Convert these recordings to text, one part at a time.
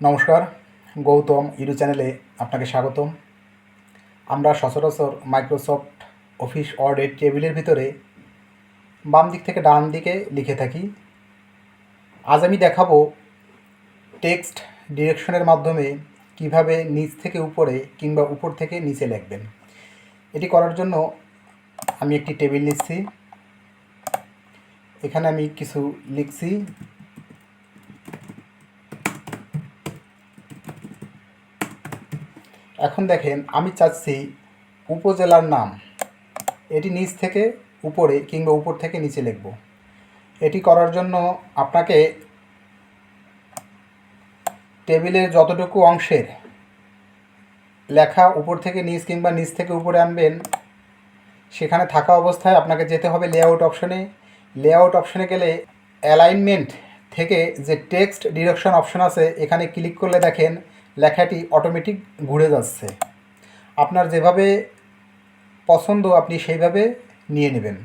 নমস্কার, গৌতম ইউটিউব চ্যানেলে আপনাকে স্বাগতম। আমরা সচরাচর মাইক্রোসফট অফিস ওয়ার্ডের টেবিলের ভিতরে বাম দিক থেকে ডান দিকে লিখে থাকি। আজ আমি দেখাবো টেক্সট ডিরেকশনের মাধ্যমে কীভাবে নিচ থেকে উপরে কিংবা উপর থেকে নিচে লিখবেন। এটি করার জন্য আমি একটি টেবিল নিচ্ছি। এখানে আমি কিছু লিখছি। এখন দেখেন, আমি চাচ্ছি উপজেলার নাম। এটি নিচ থেকে উপরে কিংবা উপর থেকে নিচে লিখব। এটি করার জন্য আপনাকে টেবিলের যতটুকু অংশের লেখা উপর থেকে নিচ কিংবা নিচ থেকে উপরে আনবেন, সেখানে থাকা অবস্থায় আপনাকে যেতে হবে লেআউট অপশনে লেআউট অপশনে গেলে অ্যালাইনমেন্ট থেকে যে টেক্সট ডিরেকশন অপশন আছে, এখানে ক্লিক করলে দেখেন লেখাটি অটোমেটিক ঘুরে যাচ্ছে। আপনার যেভাবে পছন্দ আপনি সেইভাবে নিয়ে নেবেন।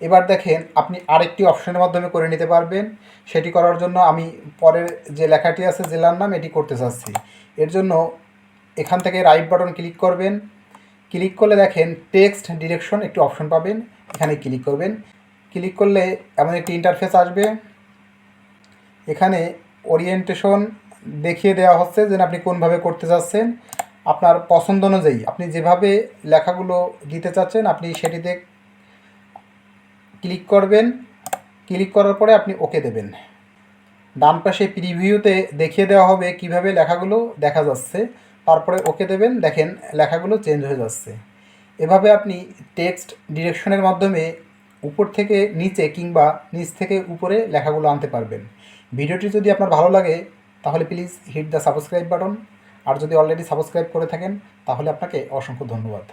এবার দেখেন, আপনি আরেকটি অপশনের মাধ্যমে করে নিতে পারবেন। সেটি করার জন্য আমি পরের যে লেখাটি আছে, জেলার নাম, এটি করতে চাচ্ছি। এর জন্য এখান থেকে রাইট বাটন ক্লিক করবেন। ক্লিক করলে দেখেন টেক্সট ডিরেকশন একটি অপশন পাবেন। এখানে ক্লিক করবেন। ক্লিক করলে এমন একটি ইন্টারফেস আসবে। এখানে ওরিয়েন্টেশন দেখিয়ে দেওয়া হচ্ছে যে আপনি কোনভাবে করতে চাচ্ছেন আপনার পছন্দ অনুযায়ী আপনি যেভাবে লেখাগুলো দিতে চাচ্ছেন, আপনি সেটিতে ক্লিক করবেন। ক্লিক করার পরে আপনি ওকে দেবেন। ডান পাশে প্রিভিউতে দেখিয়ে দেওয়া হবে কীভাবে লেখাগুলো দেখা যাচ্ছে। তারপরে ওকে দেবেন, দেখেন লেখাগুলো চেঞ্জ হয়ে যাচ্ছে। এভাবে আপনি টেক্সট ডিরেকশনের মাধ্যমে উপর থেকে নিচে কিংবা নিচ থেকে উপরে লেখাগুলো আনতে পারবেন। ভিডিওটি যদি আপনার ভালো লাগে তাহলে please hit the subscribe button আর যদি অলরেডি সাবস্ক্রাইব করে থাকেন, তাহলে আপনাকে অসংখ্য ধন্যবাদ।